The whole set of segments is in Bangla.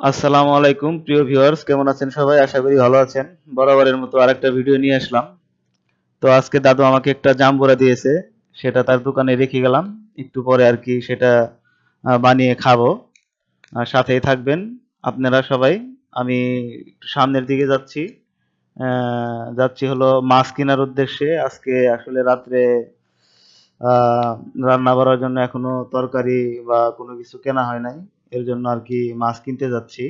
আসসালামু আলাইকুম, প্রিয় ভিউয়ার্স, কেমন আছেন সবাই? আশা করি ভালো আছেন। বরাবরের মতো আরেকটা ভিডিও নিয়ে আসলাম। তো আজকে দাদু আমাকে একটা জাম্বুরা দিয়েছে, সেটা তার দোকানে রেখে গেলাম। একটু পরে আর কি সেটা বানিয়ে খাব। আর সাথেই থাকবেন আপনারা সবাই। আমি একটু সামনের দিকে যাচ্ছি। যাচ্ছি হলো মাছ কেনার উদ্দেশ্যে। আজকে আসলে রাত্রে রান্না করার জন্য এখনও তরকারি বা কোনো কিছু কেনা হয় নাই। এর জন্য আর কি মাছ কিনতে যাচ্ছি।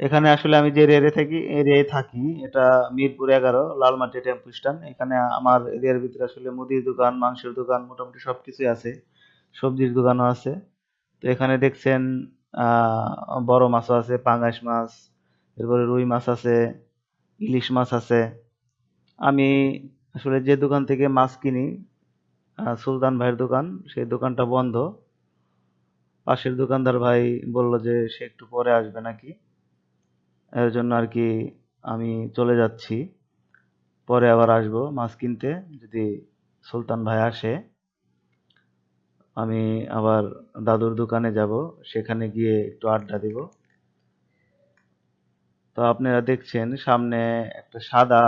এখানে আসলে আমি যে এরিয়ায় থাকি এরিয়ায় থাকি, এটা মিরপুর এগারো, লালমাটি টেম্পু স্ট্যান্ড। এখানে আমার এরিয়ার ভিতরে আসলে মুদির দোকান, মাংসের দোকান মোটামুটি সব কিছুই আছে, সবজির দোকানও আছে। তো এখানে দেখছেন বড় মাছও আছে পাঙ্গাস মাছ, এরপরে রুই মাছ আছে, ইলিশ মাছ আছে। আমি আসলে যে দোকান থেকে মাছ কিনি সুলতান ভাইয়ের দোকান, সেই দোকানটা বন্ধ। পাশের দোকানদার ভাই বলল যে সে একটু পরে আসবে নাকি। এর জন্য আর কি আমি চলে যাচ্ছি। পরে আবার আসব মাছ কিনতে, যদি সুলতান ভাই আসে। আমি আবার দাদুর দোকানে যাব, সেখানে গিয়ে একটু আড্ডা দিব। তো আপনারা দেখছেন, সামনে একটা সাদা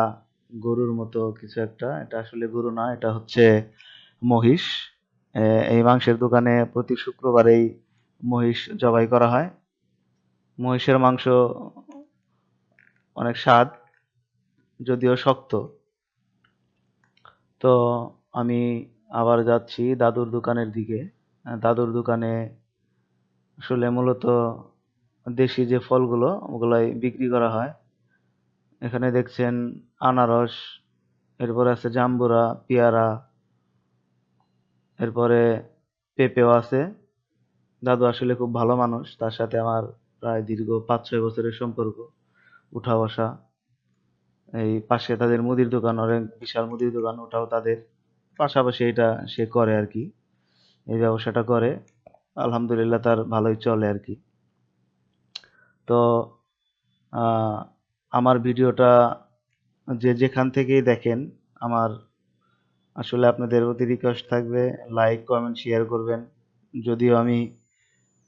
গরুর মতো কিছু একটা। এটা আসলে গরু না, এটা হচ্ছে মহিষ। এই মাংসের দোকানে প্রতি শুক্রবারেই মহিষ জবাই করা হয়। মহিষের মাংস অনেক স্বাদ, যদিও শক্ত। তো আমি আবার যাচ্ছি দাদুর দোকানের দিকে। দাদুর দোকানে আসলে মূলত দেশি যে ফলগুলো, ওগুলাই বিক্রি করা হয়। এখানে দেখছেন আনারস, এরপরে আছে জাম্বুরা, পেয়ারা, এরপরে পেঁপেও আছে। দাদু আসলে খুব ভালো মানুষ, তার সাথে আমার প্রায় দীর্ঘ পাঁচ ছয় বছরের সম্পর্ক, উঠা বসা। এই পাশে তাদের মুদির দোকান অনেক বিশাল মুদির দোকান, ওটাও তাদের পাশাপাশি এটা সে করে আর কি। এই ব্যবসাটা করে, আলহামদুলিল্লাহ তার ভালোই চলে আর কি। তো আমার ভিডিওটা যে যেখান থেকেই দেখেন, আমার আসলে আপনাদের প্রতি রিকোয়েস্ট থাকবে লাইক কমেন্ট শেয়ার করবেন। যদিও আমি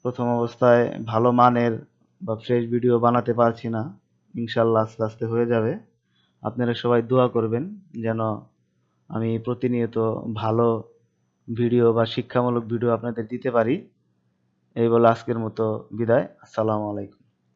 প্রথম অবস্থায় ভালো মানের বা ফ্রেশ ভিডিও বানাতে পারছি না। ইনশাল্লাহ আস্তে আস্তে হয়ে যাবে। আপনারা সবাই দোয়া করবেন যেন আমি প্রতিনিয়ত ভালো ভিডিও বা শিক্ষামূলক ভিডিও আপনাদের দিতে পারি। এই বলে আজকের মতো বিদায়। আসসালামু আলাইকুম।